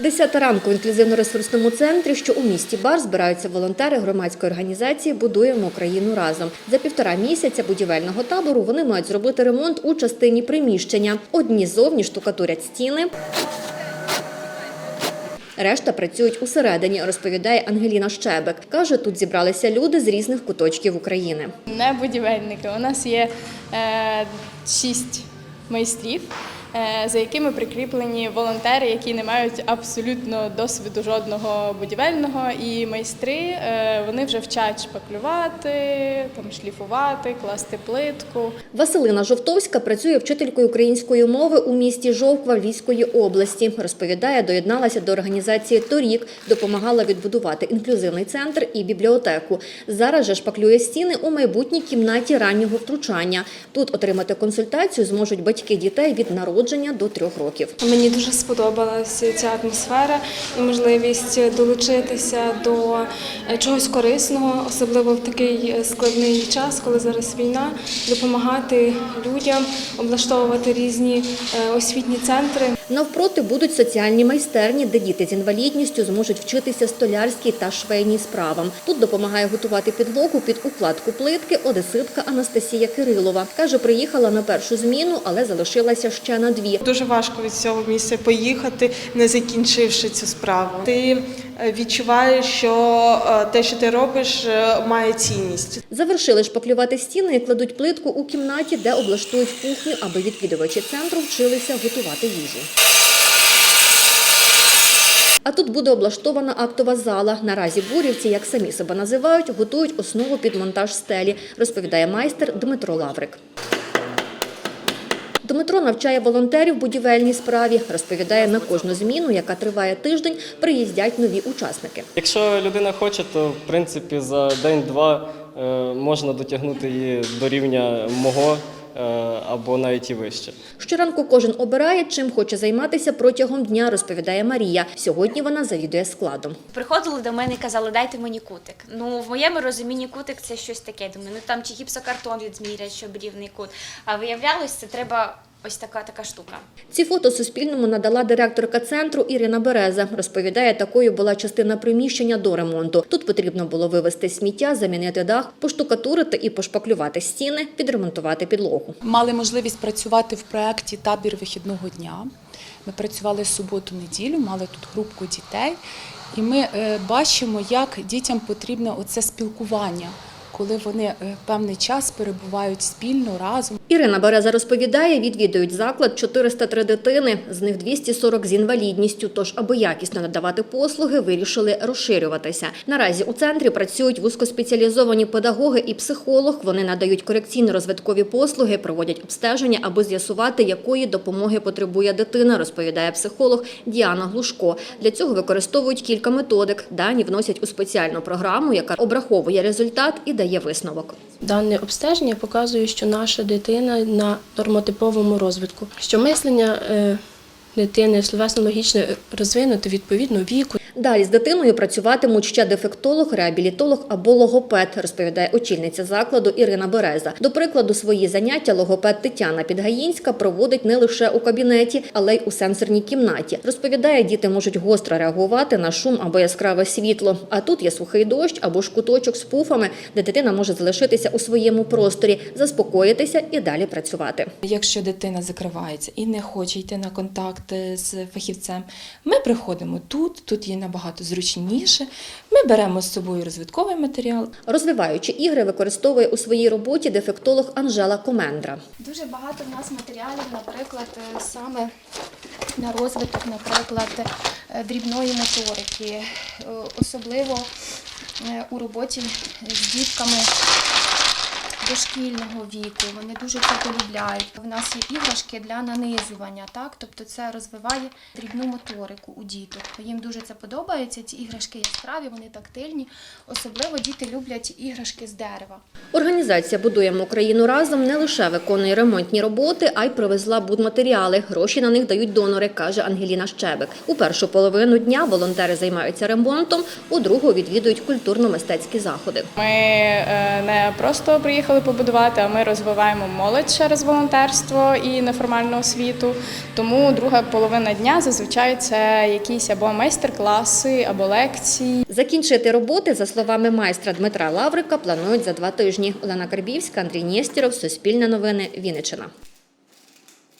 Десята ранку в інклюзивно-ресурсному центрі, що у місті Бар, збираються волонтери громадської організації Будуємо Україну разом. За півтора місяця будівельного табору вони мають зробити ремонт у частині приміщення. Одні зовні штукатурять стіни. Решта працюють усередині, розповідає Ангеліна Щебек. Каже, тут зібралися люди з різних куточків України. Не будівельники. У нас є е, шість майстрів, за якими прикріплені волонтери, які не мають абсолютно досвіду жодного будівельного. І майстри е, вони вже вчать шпаклювати, там шліфувати, класти плитку. Василина Жовтовська працює вчителькою української мови у місті Жовква Львівської області. Розповідає, доєдналася до організації торік, допомагала відбудувати інклюзивний центр і бібліотеку. Зараз же шпаклює стіни у майбутній кімнаті раннього втручання. Тут отримати консультацію зможуть батьки дітей від народження до трьох років. Мені дуже сподобалася ця атмосфера і можливість долучитися до чогось корисного, особливо в такий складний час, коли зараз війна, допомагати людям, облаштовувати різні е, освітні центри. Навпроти будуть соціальні майстерні, де діти з інвалідністю зможуть вчитися столярській та швейній справам. Тут допомагає готувати підлогу під укладку плитки одеситка Анастасія Кирилова. Каже, приїхала на першу зміну, але залишилася ще на дві. Дуже важко від цього місця поїхати, не закінчивши цю справу. Ти відчуваєш, що е, те, що ти робиш, е, має цінність. Завершили шпаклювати стіни і кладуть плитку у кімнаті, де облаштують кухню, аби відвідувачі центру вчилися готувати їжу. А тут буде облаштована актова зала. Наразі бурівці, як самі себе називають, готують основу під монтаж стелі, розповідає майстер Дмитро Лаврик. Дмитро навчає волонтерів будівельній справі. Розповідає, на кожну зміну, яка триває тиждень, приїздять нові учасники. Якщо людина хоче, то в принципі за день-два е, можна дотягнути її до рівня мого або навіть і вище. Щоранку кожен обирає, чим хоче займатися протягом дня, розповідає Марія. Сьогодні вона завідує складом. Приходили до мене і казали, дайте мені кутик. Ну, в моєму розумінні кутик це щось таке. Думаю, ну там чи гіпсокартон відмірять, щоб рівний кут. А виявлялось, це треба ось така така штука. Ці фото Суспільному надала директорка центру Ірина Береза. Розповідає, такою була частина приміщення до ремонту. Тут потрібно було вивезти сміття, замінити дах, поштукатурити і пошпаклювати стіни, підремонтувати підлогу. Мали можливість працювати в проєкті Табір вихідного дня. Ми працювали суботу-неділю, мали тут групку дітей, і ми е, бачимо, як дітям потрібно оце спілкування, коли вони е, певний час перебувають спільно разом. Ірина Береза розповідає, відвідують заклад 403 дитини, з них 240 з інвалідністю. Тож, аби якісно надавати послуги, вирішили розширюватися. Наразі у центрі працюють вузькоспеціалізовані педагоги і психолог. Вони надають корекційно-розвиткові послуги, проводять обстеження, аби з'ясувати, якої допомоги потребує дитина, розповідає психолог Діана Глушко. Для цього використовують кілька методик. Дані вносять у спеціальну програму, яка обраховує результат і дає висновок. Дане обстеження показує, що наша дитина на нормотиповому розвитку, що мислення е, дитини словесно логічно розвинуте відповідно віку. Далі з дитиною працюватимуть ще дефектолог, реабілітолог або логопед, розповідає очільниця закладу Ірина Береза. До прикладу, свої заняття логопед Тетяна Підгаїнська проводить не лише у кабінеті, але й у сенсорній кімнаті. Розповідає, діти можуть гостро реагувати на шум або яскраве світло. А тут є сухий дощ або ж куточок з пуфами, де дитина може залишитися у своєму просторі, заспокоїтися і далі працювати. Якщо дитина закривається і не хоче йти на контакт з фахівцем, ми приходимо тут, тут їй набагато зручніше. Ми беремо з собою розвитковий матеріал. Розвиваючи ігри, використовує у своїй роботі дефектолог Анжела Комендра. Дуже багато в нас матеріалів, наприклад, е, саме на розвиток, наприклад, е, дрібної моторики, е, особливо у роботі з дітками дошкільного віку. Вони дуже це полюбляють. У нас є іграшки для нанизування, так? Тобто це розвиває дрібну моторику у діток. Їм дуже це подобається. Ці іграшки яскраві, вони тактильні. Особливо діти люблять іграшки з дерева. Організація Будуємо Україну разом не лише виконує ремонтні роботи, а й привезла будматеріали. Гроші на них дають донори, каже Ангеліна Щебек. У першу половину дня волонтери займаються ремонтом, у другу відвідують культурно-мистецькі заходи. Ми е, не просто приїхали спробували побудувати, а ми розвиваємо молодь через волонтерство і неформальну освіту. Тому друга половина дня зазвичай це якісь або майстер-класи, або лекції. Закінчити роботи, за словами майстра Дмитра Лаврика, планують за два тижні. Олена Карбівська, Андрій Нєстіров, Суспільне новини, Вінниччина.